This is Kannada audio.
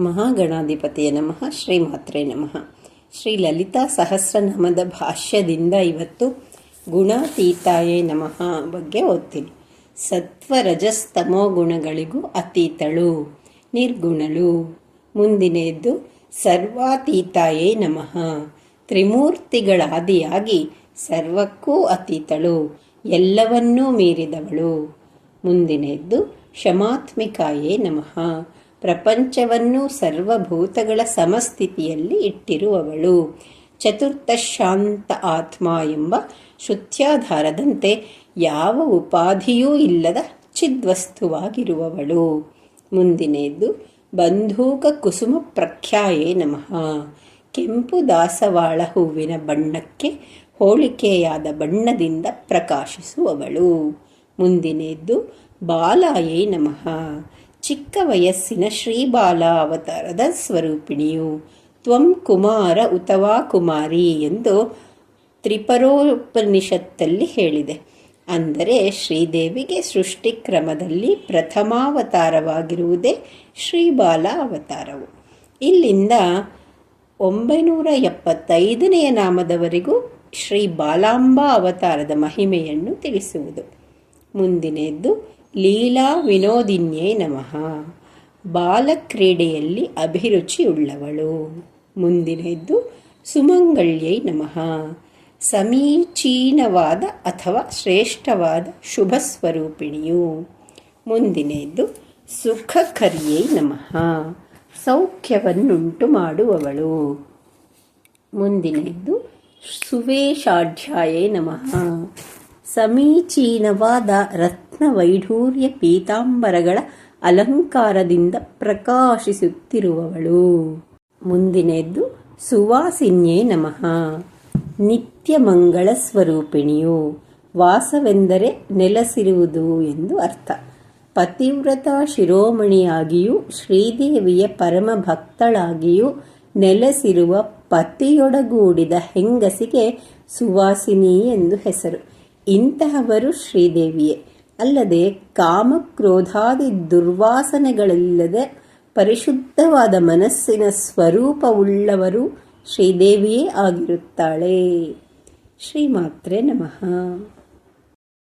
ಮಹಾಗಣಾಧಿಪತಿಯ ನಮಃ ಶ್ರೀ ಮಾತ್ರೆ ನಮಃ. ಶ್ರೀ ಲಲಿತಾ ಸಹಸ್ರನಾಮದ ಭಾಷ್ಯದಿಂದ ಇವತ್ತು ಗುಣಾತೀತಾಯೇ ನಮಃ ಬಗ್ಗೆ ಓದ್ತೀನಿ. ಸತ್ವ ರಜಸ್ತಮೋ ಗುಣಗಳಿಗೂ ಅತೀತಳು, ನಿರ್ಗುಣಳು. ಮುಂದಿನದ್ದು, ಸರ್ವಾತೀತಾಯೇ ನಮಃ. ತ್ರಿಮೂರ್ತಿಗಳಾದಿಯಾಗಿ ಸರ್ವಕ್ಕೂ ಅತೀತಳು, ಎಲ್ಲವನ್ನೂ ಮೀರಿದವಳು. ಮುಂದಿನದ್ದು, ಕ್ಷಮಾತ್ಮಿಕಾಯೇ ನಮಃ. ಪ್ರಪಂಚವನ್ನು ಸರ್ವಭೂತಗಳ ಸಮಸ್ಥಿತಿಯಲ್ಲಿ ಇಟ್ಟಿರುವವಳು. ಚತುರ್ಥ ಶಾಂತ ಆತ್ಮ ಎಂಬ ಶುತ್ಯಾಧಾರದಂತೆ ಯಾವ ಉಪಾಧಿಯೂ ಇಲ್ಲದ ಚಿದ್ವಸ್ತುವಾಗಿರುವವಳು ಮುಂದಿನೆಯದ್ದು ಬಂಧೂಕ ಕುಸುಮ ಪ್ರಖ್ಯಾಯೇ ನಮಃ. ಕೆಂಪು ದಾಸವಾಳ ಹೂವಿನ ಬಣ್ಣಕ್ಕೆ ಹೋಳಿಕೆಯಾದ ಬಣ್ಣದಿಂದ ಪ್ರಕಾಶಿಸುವವಳು. ಮುಂದಿನದ್ದು, ಬಾಲಾಯೇ ನಮಃ. ಚಿಕ್ಕ ವಯಸ್ಸಿನ ಶ್ರೀಬಾಲ ಅವತಾರದ ಸ್ವರೂಪಿಣಿಯು. ತ್ವಂ ಕುಮಾರ ಉತವಾ ಕುಮಾರಿ ಎಂದು ತ್ರಿಪರೋಪನಿಷತ್ತಲ್ಲಿ ಹೇಳಿದೆ. ಅಂದರೆ ಶ್ರೀದೇವಿಗೆ ಸೃಷ್ಟಿಕ್ರಮದಲ್ಲಿ ಪ್ರಥಮಾವತಾರವಾಗಿರುವುದೇ ಶ್ರೀಬಾಲ ಅವತಾರವು. ಇಲ್ಲಿಂದ ಒಂಬೈನೂರ ಎಪ್ಪತ್ತೈದನೆಯ ನಾಮದವರೆಗೂ ಶ್ರೀ ಬಾಲಾಂಬಾ ಅವತಾರದ ಮಹಿಮೆಯನ್ನು ತಿಳಿಸುವುದು. ಮುಂದಿನದ್ದು ಲೀಲಾ ವಿನೋದಿನ್ಯೇ ನಮಃ. ಬಾಲಕ್ರೀಡೆಯಲ್ಲಿ ಅಭಿರುಚಿಯುಳ್ಳವಳು. ಮುಂದಿನದ್ದು ಸುಮಂಗಳ್ಯೈ ನಮಃ. ಸಮೀಚೀನವಾದ ಅಥವಾ ಶ್ರೇಷ್ಠವಾದ ಶುಭ ಸ್ವರೂಪಿಣಿಯು ಮುಂದಿನದ್ದು ಸುಖಕರ್ಯೈ ನಮಃ. ಸೌಖ್ಯವನ್ನುಂಟು ಮಾಡುವವಳು. ಮುಂದಿನದ್ದು ಸುವೇಶಾಢ್ಯಾಯೇ ನಮಃ. ಸಮೀಚೀನವಾದ ರತ್ನ ವೈಢೂರ್ಯ ಪೀತಾಂಬರಗಳ ಅಲಂಕಾರದಿಂದ ಪ್ರಕಾಶಿಸುತ್ತಿರುವವಳು. ಮುಂದಿನದ್ದು ಸುವಾಸಿನ್ಯೇ ನಮಃ. ನಿತ್ಯ ಮಂಗಳ ಸ್ವರೂಪಿಣಿಯು. ವಾಸವೆಂದರೆ ನೆಲೆಸಿರುವುದು ಎಂದು ಅರ್ಥ. ಪತಿವ್ರತ ಶಿರೋಮಣಿಯಾಗಿಯೂ, ಶ್ರೀದೇವಿಯ ಪರಮ ಭಕ್ತಳಾಗಿಯೂ ನೆಲೆಸಿರುವ ಪತಿಯೊಡಗೂಡಿದ ಹೆಂಗಸಿಗೆ ಸುವಾಸಿನಿ ಎಂದು ಹೆಸರು. ಇಂತಹವರು ಶ್ರೀದೇವಿಯೇ. ಅಲ್ಲದೆ ಕಾಮಕ್ರೋಧಾದಿ ದುರ್ವಾಸನೆಗಳಿಲ್ಲದೆ ಪರಿಶುದ್ಧವಾದ ಮನಸ್ಸಿನ ಸ್ವರೂಪವುಳ್ಳವರು ಶ್ರೀದೇವಿಯೇ ಆಗಿರುತ್ತಾಳೆ. ಶ್ರೀಮಾತ್ರೆ ನಮಃ.